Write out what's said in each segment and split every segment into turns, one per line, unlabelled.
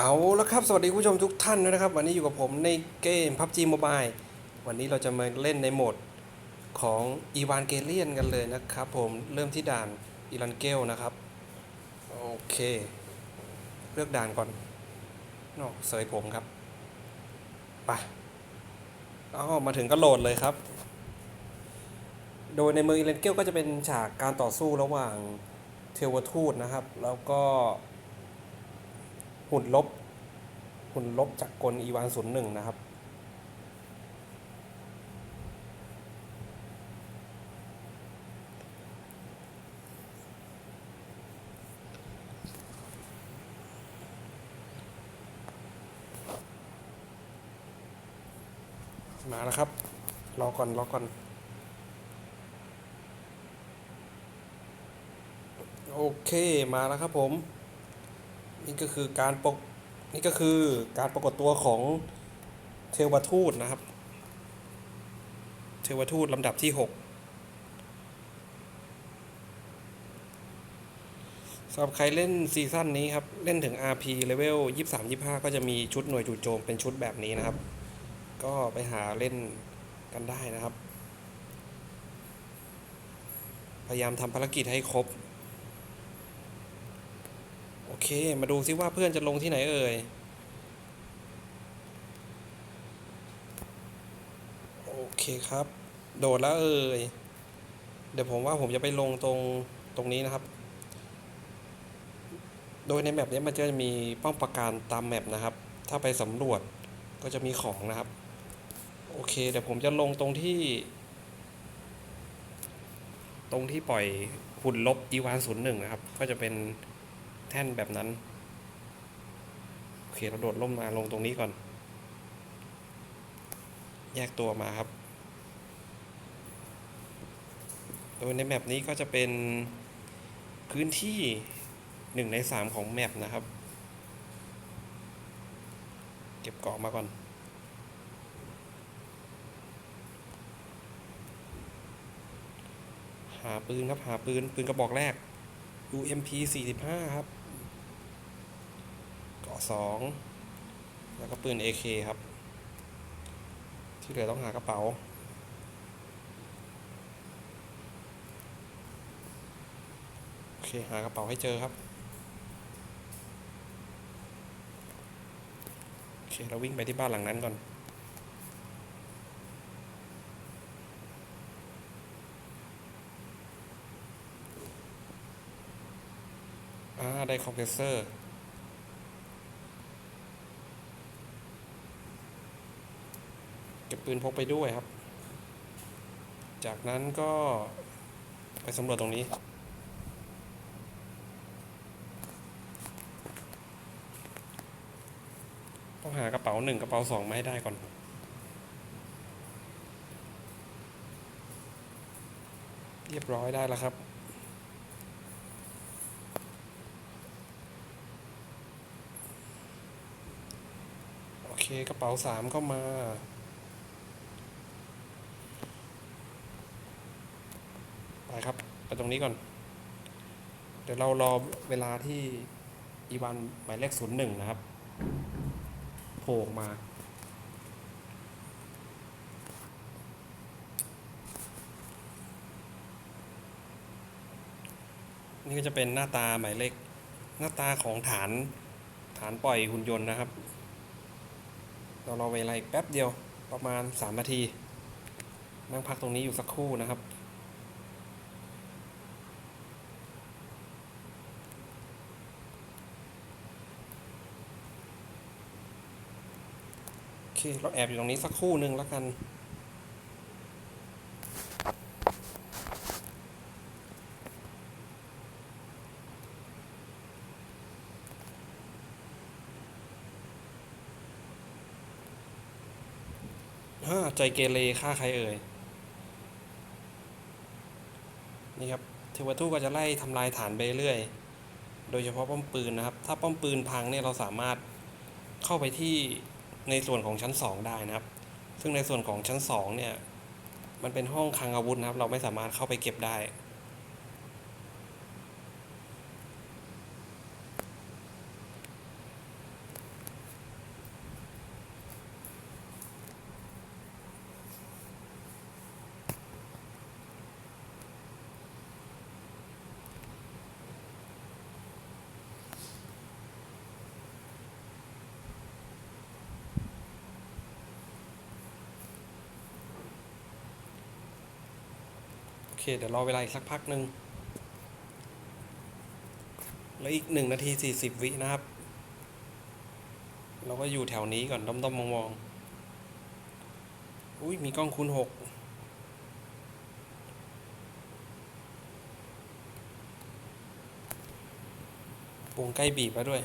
เอาละครับ สวัสดีคุณผู้ชมทุกท่านด้วยนะครับ วันนี้อยู่กับผมในเกม PUBG Mobile วันนี้เราจะมาเล่นในโหมดของอีวานเกเลียนกันเลยนะครับผมเริ่มที่ด่านอีรันเกลนะครับ โอเค เลือกด่านก่อนนอกเสยผมครับไปอ๋อมาถึงก็โหลดเลยครับ โดยในเมืองอีรันเกลก็จะเป็นฉากการต่อสู้ระหว่างเทวทูตนะครับ แล้วก็ หุ่นลบ หุ่นลบจากกลอีวานศูนย์หนึ่งนะครับ มาแล้วครับ รอก่อน รอก่อน โอเค มาแล้วครับผม นี่ก็คือการปกนี่ก็คือการปรากฏตัวของเทวทูตนะครับ เทวทูตลำดับที่ 6สำหรับใครเล่นซีซั่นนี้ครับ เล่นถึง RP เลเวล23 25 ก็จะมีชุดหน่วยจู่โจมเป็นชุดแบบนี้นะครับ ก็ไปหาเล่นกันได้นะครับ พยายามทำภารกิจให้ครบ โอเค มาดูซิว่าเพื่อนจะลงที่ไหนเอ่ย โอเคครับ โดดแล้วเอ่ย เดี๋ยวผมว่าผมจะไปลงตรงตรงนี้นะครับ โดยในแมปนี้มันจะมีป้อมปราการตามแมปนะครับ ถ้าไปสำรวจก็จะมีของนะครับ โอเค เดี๋ยวผมจะลงตรงที่ ตรงที่ปล่อยหุ่นลบอีวานศูนย์หนึ่งนะครับ ก็จะเป็น แท่นแบบนั้น โอเคเราโดดล่มมาลงตรงนี้ก่อน แยกตัวมาครับ โดยในแมปนี้ก็จะเป็นพื้นที่หนึ่งในสามของแมปนะครับ เก็บเกาะมาก่อนหาปืนครับ หาปืน ปืนกระบอกแรก UMP 45 ครับเกาะ 2 แล้วก็ปืน AK ครับ ที่เหลือต้องหากระเป๋า โอเค หากระเป๋าให้เจอครับ โอเค เราวิ่งไปที่บ้านหลังนั้นก่อนอ่าได้คอมเพรสเซอร์ เก็บปืนพกไปด้วยครับ จากนั้นก็ไปสำรวจตรงนี้ ต้องหากระเป๋าหนึ่งกระเป๋าสองมาให้ได้ก่อนเรียบร้อยได้แล้วครับ โอเคกระเป๋าสามก็มา ไปครับ ไป ตรงนี้ก่อน เดี๋ยวเรารอเวลาที่อีวานหมายเลขศูนย์หนึ่งนะครับโผล่มา นี่ก็จะเป็นหน้าตาหมายเลขหน้าตาของฐานฐานปล่อยหุ่นยนต์นะครับ เรารอเวลาอีกแป๊บเดียวประมาณ 3 นาที นั่งพักตรงนี้อยู่สักครู่นะครับ เค เราแอบอยู่ตรงนี้สักครู่หนึ่งแล้วกันฮ่าใจเกเรฆ่าใครเอ่ย นี่ครับ เทวทูตก็จะไล่ทำลายฐานไปเรื่อย โดยเฉพาะป้อมปืนนะครับ ถ้าป้อมปืนพังเนี่ยเราสามารถเข้าไปที่ ในส่วนของชั้น 2 ได้นะครับ ซึ่งในส่วนของชั้น2เนี่ยมันเป็นห้องคลังอาวุธนะครับ เราไม่สามารถเข้าไปเก็บได้ เดี๋ยวรอเวลาอีกสักพักหนึ่งแล้วอีกหนึ่งนาทีสี่สิบวินะครับ เราก็อยู่แถวนี้ก่อนด้อมๆมองๆอุ้ยมีกล้องคูณหกวงใกล้บีบแล้วด้วย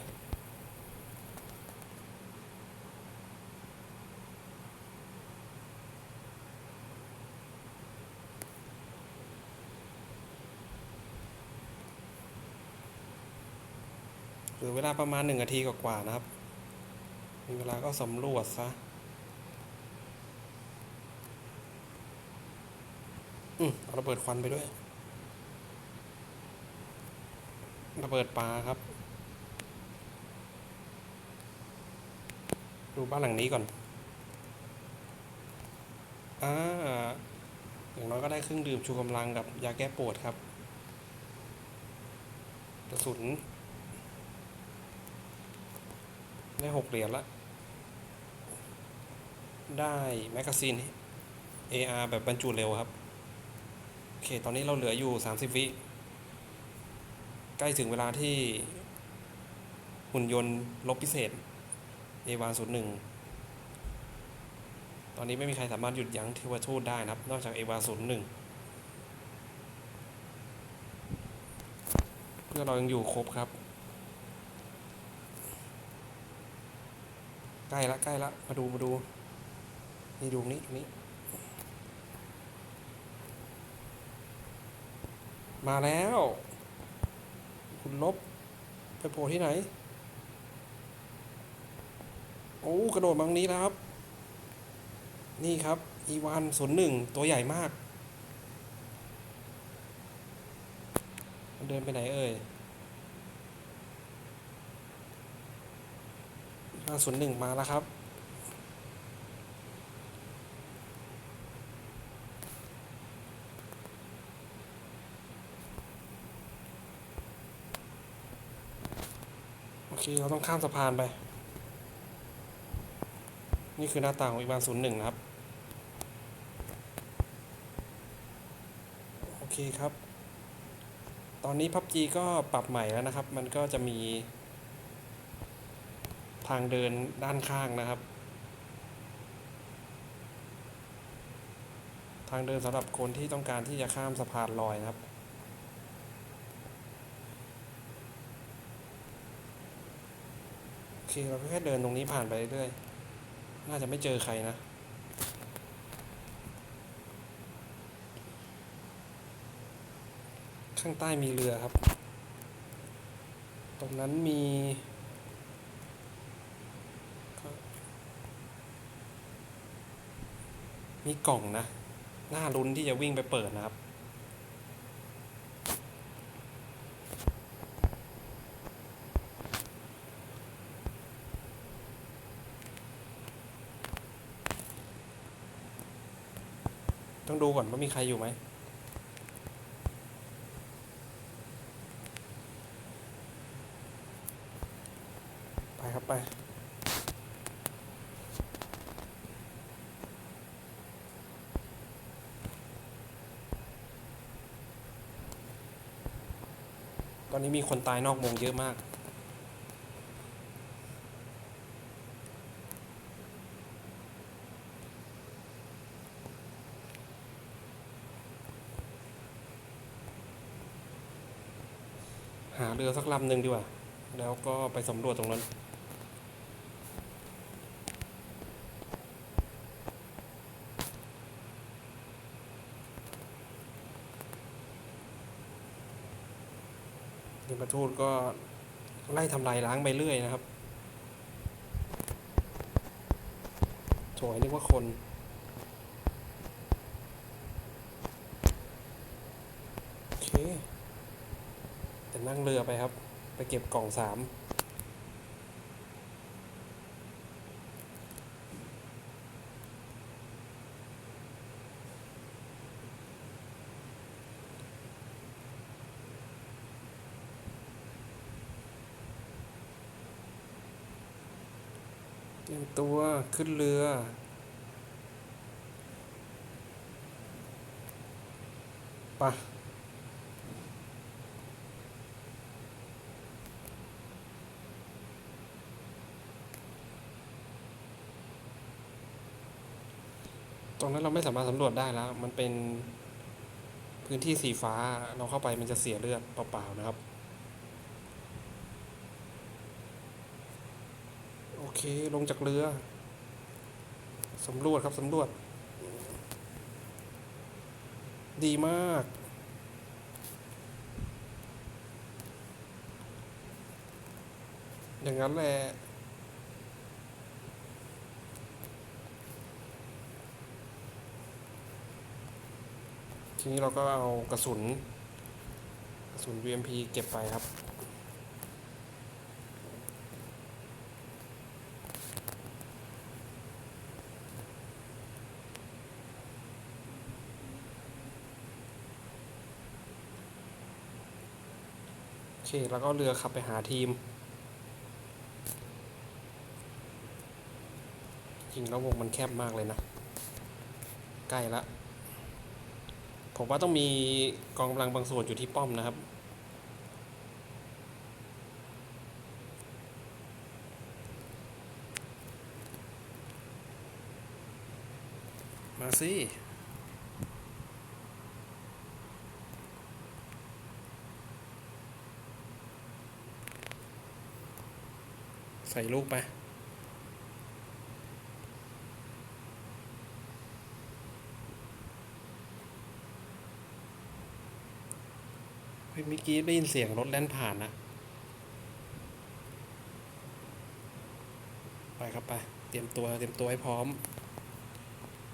เหลือเวลา ประมาณหนึ่งนาทีกว่าๆนะครับ มีเวลาก็สำรวจซะอืมเอาระเบิดควันไปด้วย ระเบิดปลาครับ ดูบ้านหลังนี้ก่อน อ่า อย่างน้อยก็ได้เครื่องดื่มชูกำลังกับยาแก้ปวดครับ กระสุน ได้หกเหรียญละ ได้แมกกาซีน AR แบบบรรจุเร็วครับ โอเค ตอนนี้เราเหลืออยู่ 30 วิ ใกล้ถึงเวลาที่หุ่นยนต์ลบพิเศษ a อวานศูนย์หนึ่งตอนนี้ไม่มีใครสามารถหยุดยั้งเทวทูตได้นะครับ นอกจาก a อวานศูนย์หนึ่งเพื่อเรายังอยู่ครบครับ ใกล้ละใกล้ละมาดูมาดูนี่ดูนี้นี้ มาแล้ว คุณลบไปโผล่ที่ไหน โอ้กระโดดมางนี้แล้วครับ นี่ครับ อีวานศูนย์หนึ่งตัวใหญ่มากเดินไปไหนเอ่ยอีวาน ศูนย์หนึ่งมาแล้วครับ โอเค เราต้องข้ามสะพานไป นี่คือหน้าต่างของอีวานศูนย์หนึ่งนะครับ โอเคครับ ตอนนี้พับจีก็ปรับใหม่แล้วนะครับ มันก็จะมีางเดินด้านข้างนะครับ ทางเดินสำหรับคนที่ต้องการที่จะข้ามสะพานลอยนะครับ โอเคเราแค่เดินตรงนี้ผ่านไปเรื่อยๆน่าจะไม่เจอใครนะข้างใต้มีเรือครับ ตรงนั้นมี มีกล่องนะน่าลุ้นที่จะวิ่งไปเปิดนะครับ ต้องดูก่อนว่ามีใครอยู่ไหมไปครับไป นี้มีคนตายนอกวงเยอะมาก หาเรือสักลำหนึ่งดีกว่า แล้วก็ไปสำรวจตรงนั้น กระทูตก็ไล่ทำลายล้างไปเรื่อยนะครับโถยนึกว่าคนโอเคแต่นั่งเรือไปครับ ไปเก็บกล่องสาม ตรียมตัวขึ้นเรือไปะตรงนั้นเราไม่สามารถสำรวจได้แล้ว มันเป็นพื้นที่สีฟ้า เราเข้าไปมันจะเสียเลือดเปล่าๆนะครับ โอ เค ลงจากเรือ สำรวจครับสำรวจ ดีมาก อย่างนั้นแหละทีนี้เราก็เอากระสุน กระสุน VMP เก็บไปครับ อเคแล้วก็เรือขับไปหาทีม จริงแล้ววงมันแคบมากเลยนะ ใกล้ละ ผมว่าต้องมีกองกำลังบางส่วนอยู่ที่ป้อมนะครับมาสิ ใส่ลูกไปเฮ้ยเมื่อกี้ได้ยินเสียงรถแล่นผ่านนะ ไปครับไป เตรียมตัวเตรียมตัวให้พร้อม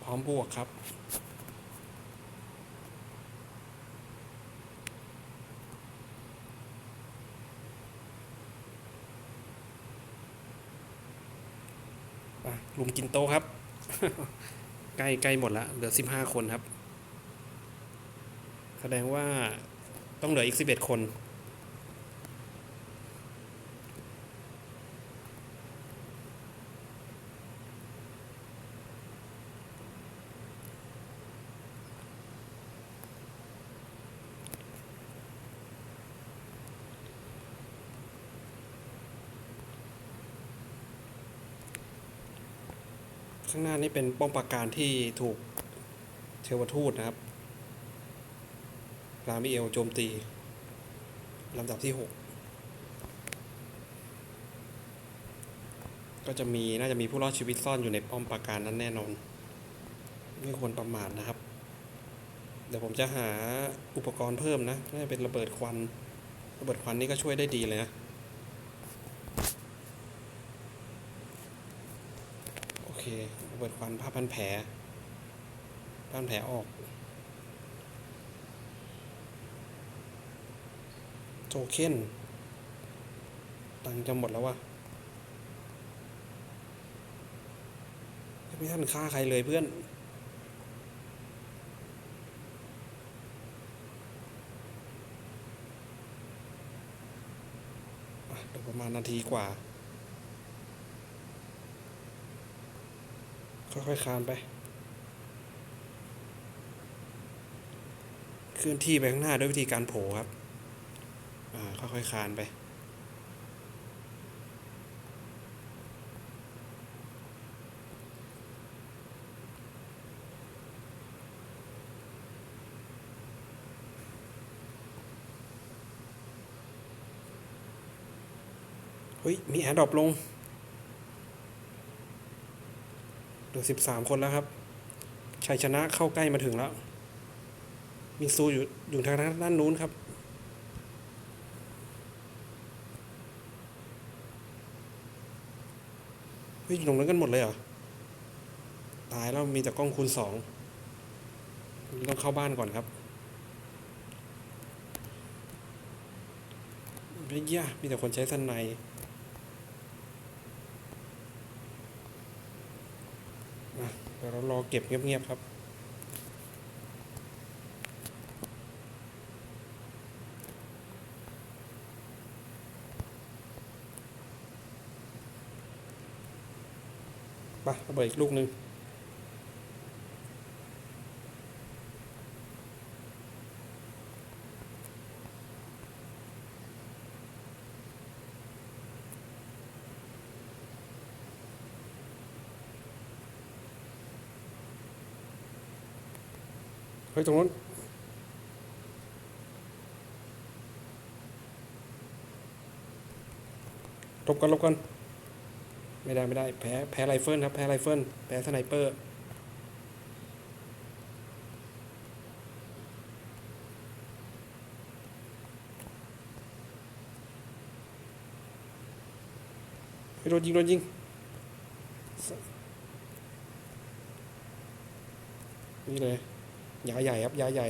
พร้อมบวกครับ ลุมกินโตครับ ใกล้ใกล้หมดละเหลือสิบห้าคนครับ แสดงว่าต้องเหลืออีกสิบเอ็ดคน ข้างหน้านี่เป็นป้อมปราการที่ถูกเทวทูตนะครับ รามิเอลโจมตีลำดับที่หกก็จะมีน่าจะมีผู้รอดชีวิตซ่อนอยู่ในป้อมปราการนั้นแน่นอน ไม่ควรประมาทนะครับ เดี๋ยวผมจะหาอุปกรณ์เพิ่มนะน่าจะเป็นระเบิดควัน ระเบิดควันนี่ก็ช่วยได้ดีเลยนะ โอ เคระเบิดควันผ้าพันแผลผ้าพันแผลออกโทเค็นตังจะหมดแล้ววะไม่ทันฆ่าใครเลยเพื่อน ประมาณนาทีกว่า ค่อยๆคานไป เคลื่อนที่ไปข้างหน้าด้วยวิธีการโผล่ครับ อ่า ค่อยๆคานไปเฮ้ย มีแอร์ดรอปลง เหลือสิบสามคนแล้วครับ ชัยชนะเข้าใกล้มาถึงแล้วมีซูอยู่อยู่ทางด้านนู้นครับ เฮ้ยอยู่ตรงนั้นกันหมดเลยเหรอ ตายแล้วมีแต่กล้องคูณสองต้องเข้าบ้านก่อนครับเฮ้ยยมีแต่คนใช้สันในอะ เดี๋ยวเรารอเก็บเงียบๆครับ ไประเบิดอีกลูกหนึ่ง ฮ้ยตรงนู้นหลบกันลบกัน ไม่ได้ไม่ได้ แพ้แพ้ไรเฟิลครับ แพ้ไรเฟิลแพ้สไนเปอร์โดนยิงโดนยิงนี่เลย ยาใหญ่ครับยาใหญ่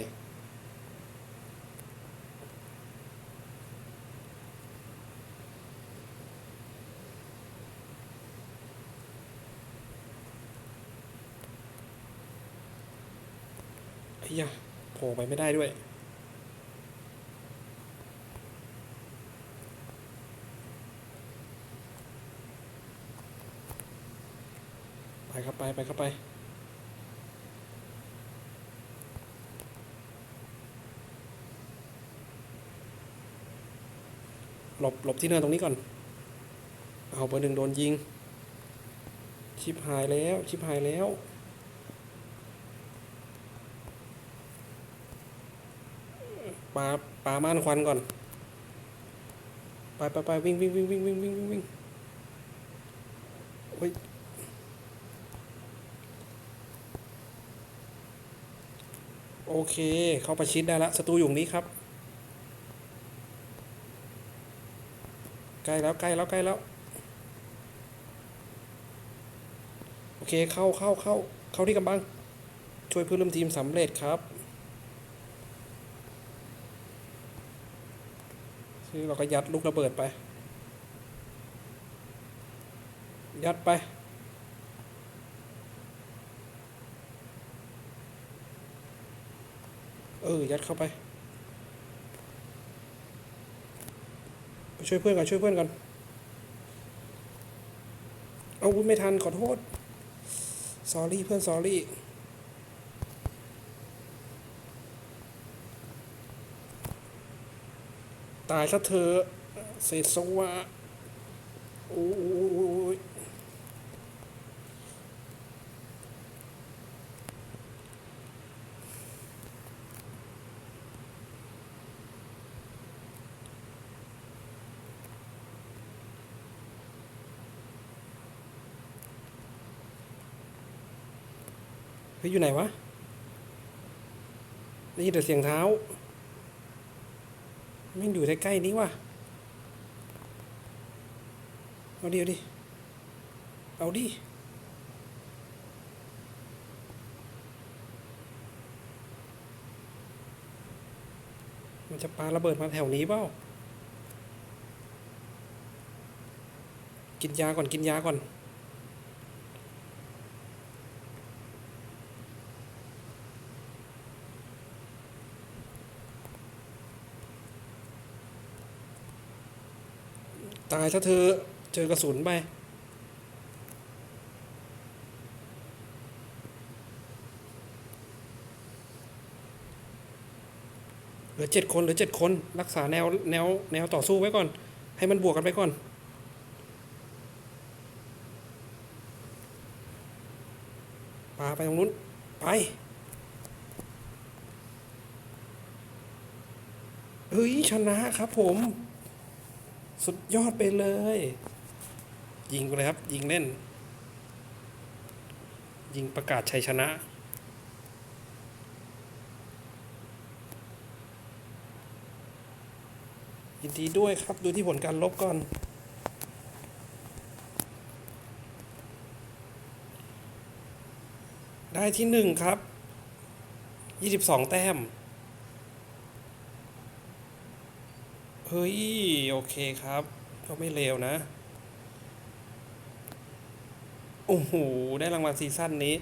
ไอ้ยะโผล่ไปไม่ได้ด้วยไปครับไปไปครับไป หลบหลบที่เนินตรงนี้ก่อน เอาเบอร์หนึ่งโดนยิง ชิบหายแล้ว ชิบหายแล้วปาปาม่านควันก่อน ไปไปไปวิ่งวิ่งวิ่งวิ่งวิ่งวิ่งวิ่งวิ่งเฮ้ยโอเค เข้าประชิดได้ละศัตรูอยู่นี้ครับ ใกล้แล้วใกล้แล้วใกล้แล้ว โอเคเข้าเข้าเข้าเข้าที่กำบัง ช่วยเพื่อนร่วมทีมสำเร็จครับซึ่งเราก็ยัดลูกระเบิดไป ยัดไปเออยัดเข้าไป ช่วยเพื่อนก่อนช่วยเพื่อนก่อน เอาวุ้นไม่ทันขอโทษสอรี่เพื่อนสอรี่ตายซะเธอเศษสวะโอ้ย เฮ้ยอยู่ไหนวะได้ยินแต่เสียงเท้าไม่อยู่ใกล้ๆนี้ว่ะเอาดิเอาดิเอาดิมันจะปาระเบิดมาแถวนี้เปล่า กินยาก่อนกินยาก่อน ตายซะเธอเจอกระสุนไป เหลือเจ็ดคนเหลือเจ็ดคน รักษาแนวแนวแนวต่อสู้ไว้ก่อน ให้มันบวกกันไปก่อนปาไปตรงนู้น ไป เฮ้ย ชนะครับผม สุดยอดไปเลย ยิงเลยครับ ยิงเล่น ยิงประกาศชัยชนะ ยินดีด้วยครับ ดูที่ผลการลบก่อนได้ที่หนึ่งครับยี่สิบสองแต้ม เฮ้ย โอเคครับ ก็ไม่เลวนะ โอ้โห ได้รางวัลซีซั่นนี้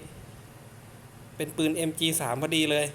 เป็นปืน MG3 พอดีเลย